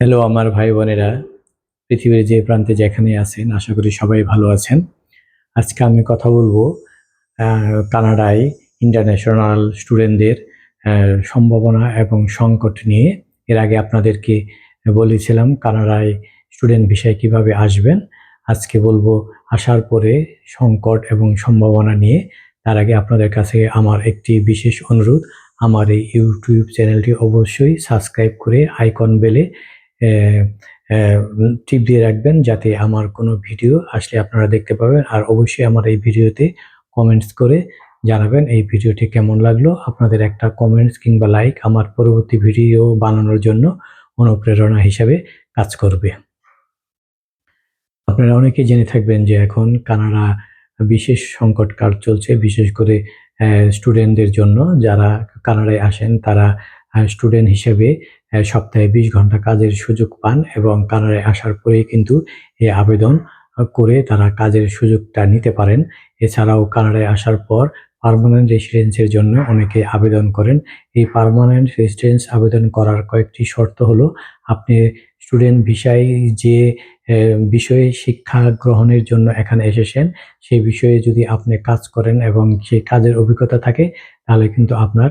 Hello আমার ভাই বোনেরা পৃথিবীর যে প্রান্তে যেখানে আছেন, আশা করি সবাই ভালো আছেন। আজকে আমি কথা বলব কানাডায় ইন্টারন্যাশনাল স্টুডেন্টদের সম্ভাবনা এবং সংকট নিয়ে। এর আগে আপনাদেরকে বলেছিলাম কানাডায় স্টুডেন্ট বিষয়ে কীভাবে আসবেন। আজকে বলব, আসার পরে সংকট এবং সম্ভাবনা নিয়ে। তার আগে আপনাদের কাছে আমার একটি বিশেষ অনুরোধ, আমার এই ইউটিউব চ্যানেলটি অবশ্যই সাবস্ক্রাইব করে আইকন বেলে টিপ দিয়ে রাখবেন যাতে আমার কোনো ভিডিও আসলে আপনারা দেখতে পাবেন। আর অবশ্যই আমার এই ভিডিওতে কমেন্টস করে জানাবেন এই ভিডিওটি কেমন লাগল, আপনাদের একটা কমেন্টস কিংবা লাইক আমার পরবর্তী ভিডিও বানানোর জন্য অনুপ্রেরণা হিসাবে কাজ করবে। আপনারা অনেকেই জেনে থাকবেন যে এখন কানাডা বিশেষ সংকট চলছে, বিশেষ করে স্টুডেন্টদের জন্য যারা কানাডায় আসেন তারা স্টুডেন্ট হিসেবে সপ্তাহে বিশ ঘণ্টা কাজের সুযোগ পান এবং কানাডায় আসার পরেই কিন্তু এই আবেদন করে তারা কাজের সুযোগটা নিতে পারেন। এছাড়াও কানাডায় আসার পর পারমানেন্ট রেসিডেন্সের জন্য অনেকে আবেদন করেন। এই পারমানেন্ট রেসিডেন্স আবেদন করার কয়েকটি শর্ত হলো, আপনি স্টুডেন্ট ভিসায় যে বিষয়ে শিক্ষা গ্রহণের জন্য এখানে এসেছেন, সেই বিষয়ে যদি আপনি কাজ করেন এবং সেই কাজের অভিজ্ঞতা থাকে, তাহলে কিন্তু আপনার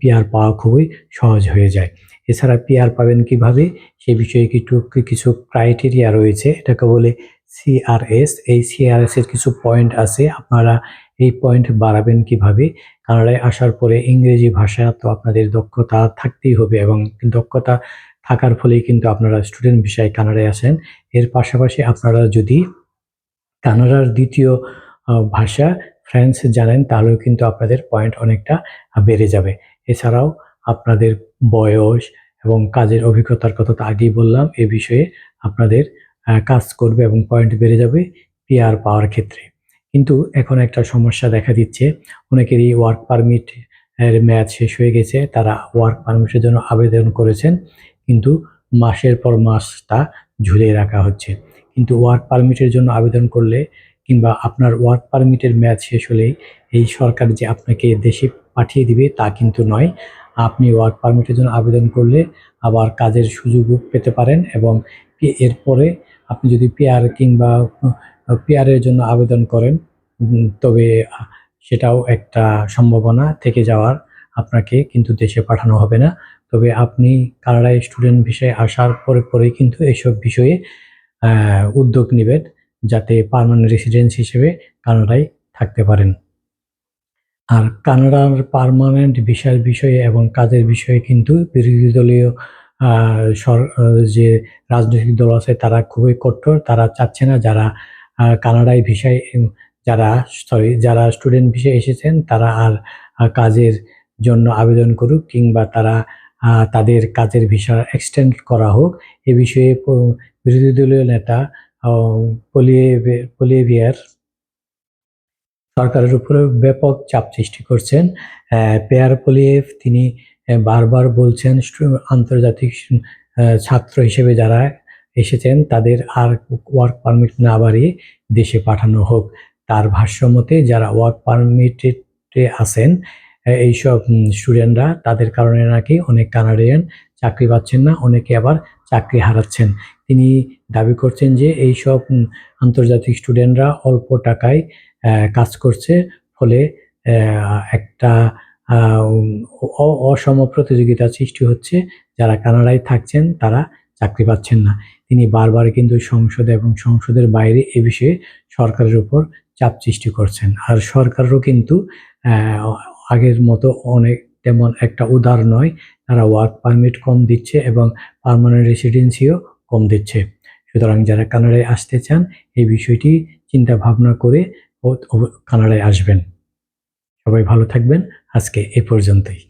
পিআর পাওয়া খুবই সহজ হয়ে যায়। এছাড়া পিআর পাবেন কীভাবে? সে বিষয়ে কিছু কিছু ক্রাইটেরিয়া রয়েছে। এটাকে বলে সিআরএস এই সিআরএস এর কিছু পয়েন্ট আছে। আপনারা এই পয়েন্ট বাড়াবেন কীভাবে? কানাডায় আসার পরে ইংরেজি ভাষা তো আপনাদের দক্ষতা থাকতেই হবে এবং দক্ষতা থাকার ফলেই কিন্তু আপনারা স্টুডেন্ট বিষয়ে কানাডায় আসেন। এর পাশাপাশি আপনারা যদি কানাডার দ্বিতীয় ভাষা ফ্রেঞ্চ জানেন, তাহলেও কিন্তু আপনাদের পয়েন্ট অনেকটা বেড়ে যাবে। এছাড়াও আপনাদের বয়স এবং কাজের অভিজ্ঞতার কথা তো আগেই বললাম, এ বিষয়ে আপনাদের কাজ করবে এবং পয়েন্ট বেড়ে যাবে পিআর পাওয়ার ক্ষেত্রে। কিন্তু এখন একটা সমস্যা দেখা দিচ্ছে, অনেকেরই ওয়ার্ক পারমিট এর মেয়াদ শেষ হয়ে গেছে, তারা ওয়ার্ক পারমিটের জন্য আবেদন করেছেন, কিন্তু মাসের পর মাস তা ঝুলিয়ে রাখা হচ্ছে। কিন্তু ওয়ার্ক পারমিটের জন্য আবেদন করলে কিংবা আপনার ওয়ার্ক পারমিটের মেয়াদ শেষ হলেই এই সরকার যে আপনাকে দেশে পাঠিয়ে দিবে তা কিন্তু নয়। আপনি ওয়ার্ক পারমিটের জন্য আবেদন করলে আবার কাজের সুযোগও পেতে পারেন এবং এরপরে আপনি যদি পিআর কিংবা পিআরের জন্য আবেদন করেন তবে সেটাও একটা সম্ভাবনা থেকে যাওয়ার আপনাকে কিন্তু দেশে পাঠানো হবে না। তবে আপনি কানাডায় স্টুডেন্ট বিষয়ে আসার পরে পরেই কিন্তু এসব বিষয়ে উদ্যোগ নেবেন। যাতে পারমানেন্ট রেসিডেন্স হিসেবে কানাডায় থাকতে পারেন। আর কানাডার পারমানেন্ট ভিসার বিষয়ে এবং কাজের বিষয়ে কিন্তু বিরোধী দলীয় যে রাজনৈতিক দল আছে তারা খুবই কঠোর, তারা চাচ্ছে না যারা কানাডায় ভিসায়, যারা, সরি, যারা স্টুডেন্ট ভিসায় এসেছেন তারা আর কাজের জন্য আবেদন করুক কিংবা তারা তাদের কাজের ভিসা এক্সটেন্ড করা হোক। এ বিষয়ে বিরোধী দলীয় নেতা পলিয়েভিয়ার সরকারের উপরে ব্যাপক চাপ সৃষ্টি করছেন। পেয়ার পলিয়েভ তিনি বারবার বলছেন আন্তর্জাতিক ছাত্র হিসেবে যারা এসেছেন তাদের আর ওয়ার্ক পারমিট না বাড়িয়ে দেশে পাঠানো হোক। তার ভাষ্য মতে যারা ওয়ার্ক পারমিটে আছেন এইসব স্টুডেন্টরা তাদের কারণে নাকি অনেক কানাডিয়ান চাকরি পাচ্ছেন না, অনেকে আবার চাকরি হারাচ্ছেন। তিনি দাবি করছেন যে এইসব উম, আন্তর্জাতিক স্টুডেন্টরা অল্প টাকায় কাজ করছে। ফলে একটা অসম প্রতিযোগিতা সৃষ্টি হচ্ছে। যারা কানাডায় থাকছেন তারা চাকরি পাচ্ছেন না। তিনি বারবার কিন্তু সংসদে এবং সংসদের বাইরে এ বিষয়ে সরকারের উপর চাপ সৃষ্টি করছেন। আর সরকারও কিন্তু আগের মতো অনেক তেমন একটা উদার নয়। তারা ওয়ার্ক পারমিট কম দিচ্ছে এবং পারমানেন্ট রেসিডেন্সিও কম দিচ্ছে। সুতরাং যারা কানাডায় আসতে চান, এই বিষয়টি চিন্তা ভাবনা করে কানাডায় আসবেন। সবাই ভালো থাকবেন। আজকে এ পর্যন্তই।